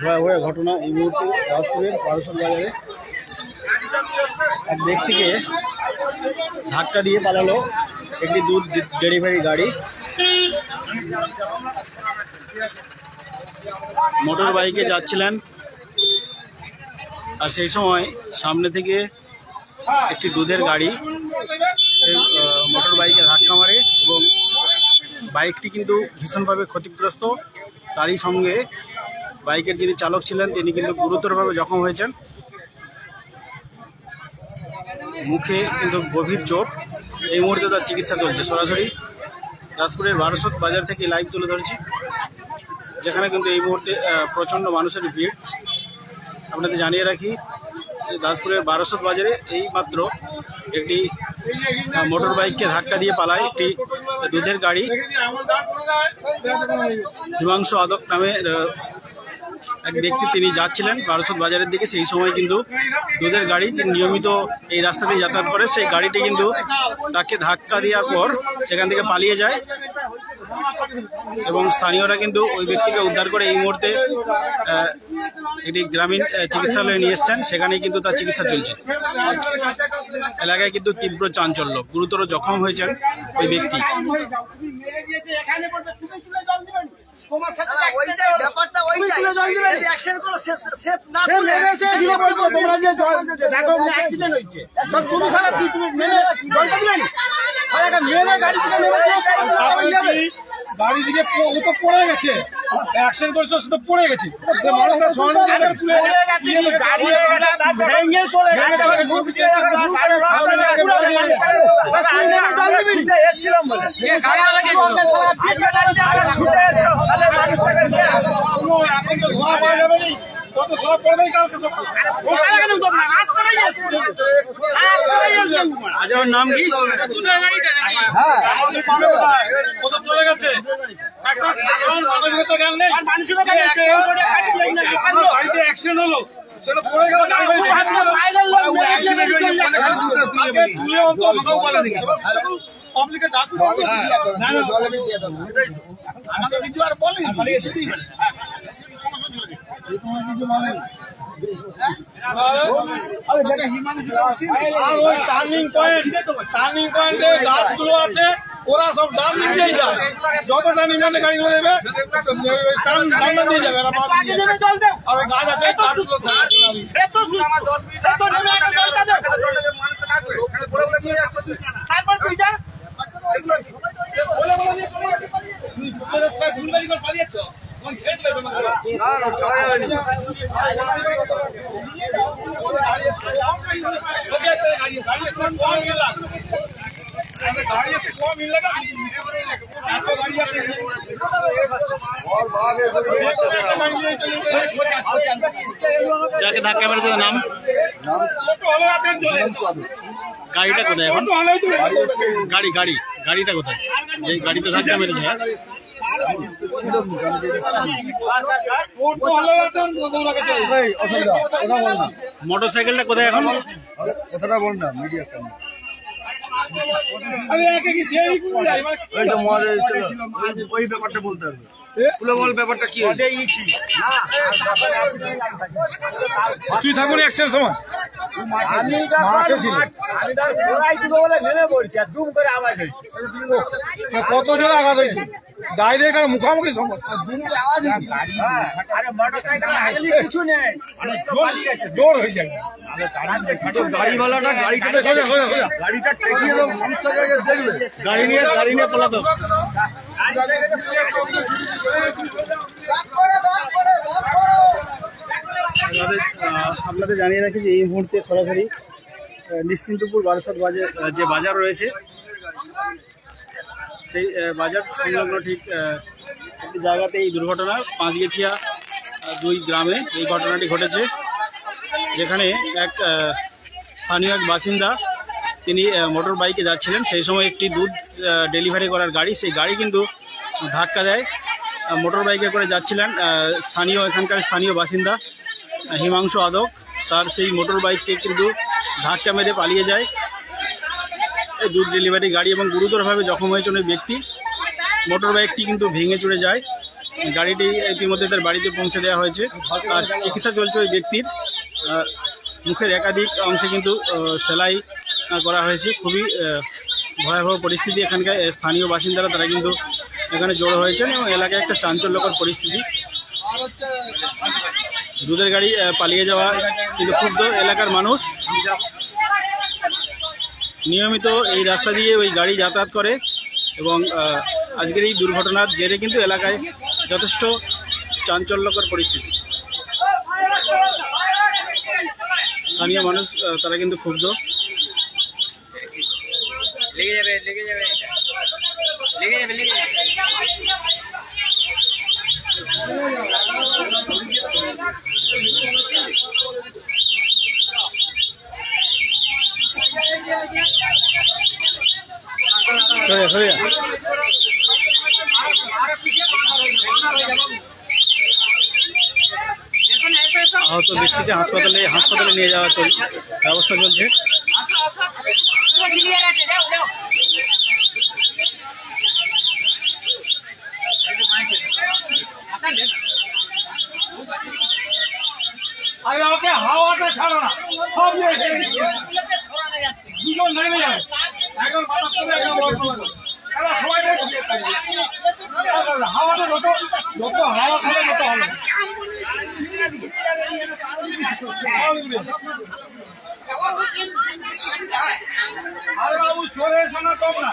ভয়াবহ ঘটনা এই মুহূর্তে দাসপুরের পারসল বাজারে। এক ব্যক্তিকে ধাক্কা দিয়ে পালালো একটি দুধ ডেলিভারি গাড়ি। মোটর বাইকে যাচ্ছিলেন আর সেই সময় সামনে থেকে একটি দুধের গাড়ি মোটর বাইকে ধাক্কা মারে এবং বাইকটি কিন্তু ভীষণভাবে ক্ষতিগ্রস্ত। তারই সঙ্গে বাইকের যিনি চালক ছিলেন, তিনি কিন্তু গুরুতরভাবে জখম হয়েছেন। মুখে কিন্তু গভীর চোট। এই মুহূর্তে তার চিকিৎসা চলছে। সরাসরি দাসপুরের বারোশত বাজার থেকে লাইভ তুলে ধরেছি, যেখানে কিন্তু এই মুহূর্তে প্রচণ্ড মানুষের ভিড়। আপনাদের জানিয়ে রাখি দাসপুরের বারোশত বাজারে এই মাত্র একটি মোটর বাইককে ধাক্কা দিয়ে পালায় একটি দুধের গাড়ি। হিমাংশু আদক নামে এক ব্যক্তি তিনি যাচ্ছিলেন বারোশত বাজারের দিকে, সেই সময় কিন্তু দুধের গাড়ি নিয়মিত এই রাস্তা দিয়ে যাতায়াত করে, সেই গাড়িটি কিন্তু তাকে ধাক্কা দেওয়ার পর সেখান থেকে পালিয়ে যায়। এবং স্থানীয়রা কিন্তু ওই ব্যক্তিকে উদ্ধার করে এই মুহূর্তে একটি গ্রামীণ চিকিৎসালয়ে নিয়ে এসছেন। সেখানেই কিন্তু তার চিকিৎসা চলছে। এলাকায় কিন্তু তীব্র চাঞ্চল্য, গুরুতর জখম হয়েছেন ওই ব্যক্তি। তোমার সাথে ওইটাই ব্যাপারটা ওইটাই যদি অ্যাকশন করো সে না বলব তোমরা যে দেখো অ্যাক্সিডেন্ট হয়েছে তো তুমি সারা কি তুমি মেরে জলটা দিবেন আর একটা মেরে গাড়ি থেকে নেমে। গাড়ি ও তো পড়ে গেছে অ্যাকশন করেছে সে তো পড়ে গেছে সে মানুষটা সহজে গাড়ি তুলে ইয়ে গাড়ি ভেঙে চলে গেছে। গাড়ির সামনে আগে পড়ে গেছে। তুমি মেরে জল দিবি? কোনো এখন তো ধরা পাওয়া যাবে নি কত ধরা পড়বেই কালকে সকালে। আচ্ছা ওর নাম কি কোথায়? ও চলে গেছে একটা সাধারণ মানবিকতা জ্ঞান নেই গাড়িতে অ্যাক্সিডেন্ট হলো সেটা পড়ে গেল গাড়ি হয়ে আগে তুলে অন্তত পাবলিকে ডাকুন আমাকে কিছু আর বলেনি টার্নিং পয়েন্ট টার্নিং পয়েন্টে গাছগুলো আছে ওরা সব ডান দিয়ে যায়। যত টার্নিং পয়েন্টে গাড়িগুলো দেবে টার্ন ডান দিয়ে যাবে। আর গাছ আছে গাছগুলো দাঁড়িয়ে কম মিললে এত গাড়ি আছে যাকে ধাক্কা মেরেছে নাম? গাড়িটা কোথায় এখন? গাড়ি গাড়ি গাড়িটা কোথায়? যে গাড়িতে ধাক্কা মেরেছে হ্যাঁ? মোটর সাইকেলটা কোথায় এখন আমি একে কি ছেড়ে যাই মানে ওই ব্যাপারটা বলতে হবে। বল ব্যাপারটা কি তুই থাকুন একশন সময় আমি মাঠে ছিল। আমি তার ঘোড়ায় দিব বলে নেমে পড়ছি আর দুম করে আওয়াজ হয়েছে। কত জন আঘাত হয়েছে? ডাইরেক্ট আর মুখোমুখি জোর হয়ে যায় গাড়িওয়ালাটা গাড়িটা সোজা সোজা সোজা। গাড়িটা গাড়ি নিয়ে গাড়ি নিয়ে পলাতো আপনাদের আহ, আপনাদের জানিয়ে রাখি যে এই মুহূর্তে সরাসরি নিশ্চিন্তপুর বারাসাত বাজার যে বাজার রয়েছে, সেই বাজার সংলগ্ন ঠিক একটি জায়গাতে এই দুর্ঘটনা, পাঁচগেছিয়া দুই গ্রামে এই ঘটনাটি ঘটেছে, যেখানে এক স্থানীয় এক বাসিন্দা, তিনি মোটর বাইকে যাচ্ছিলেন, সেই সময় একটি দুধ ডেলিভারি করার গাড়ি, সেই গাড়ি কিন্তু ধাক্কা দেয় মোটর বাইকে করে যাচ্ছিলেন স্থানীয়, এখানকার স্থানীয় বাসিন্দা হিমাংশু আদক তার সেই মোটর বাইককে কিন্তু ধাক্কা মেরে পালিয়ে যায়। এই দুধ ডেলিভারি গাড়ি এবং গুরুতরভাবে জখম হয়েছেন ওই ব্যক্তি। মোটর বাইকটি কিন্তু ভেঙে চড়ে যায়। গাড়িটি ইতিমধ্যে তার বাড়িতে পৌঁছে দেওয়া হয়েছে। আর চিকিৎসা চলছে ওই ব্যক্তির। মুখের একাধিক অংশে কিন্তু সেলাই করা হয়েছে। খুবই ভয়াবহ পরিস্থিতি এখানকার স্থানীয় বাসিন্দারা তারা কিন্তু এখানে জড়ো হয়েছেন এবং এলাকায় একটা চাঞ্চল্যকর পরিস্থিতি। দুধের গাড়ি পালিয়ে যাওয়া কিন্তু ক্ষুব্ধ এলাকার মানুষ। নিয়মিত এই রাস্তা দিয়ে ওই গাড়ি যাতায়াত করে এবং আজকের এই দুর্ঘটনার জেরে কিন্তু এলাকায় যথেষ্ট চাঞ্চল্যকর পরিস্থিতি। স্থানীয় মানুষ তারা কিন্তু ক্ষুব্ধ। লেগে যাবে লেগে যাবে। লেগে যাবে লেগে যাবে। আহত ব্যক্তিকে হাসপাতালে হাসপাতালে নিয়ে যাওয়া চল ব্যবস্থা চলছে। আরে হাওয়াটা ছাড়ো সবাই। হাওয়াটা যত যত হাওয়া ভালো আরে বাবু, সরে এসো না তোমরা।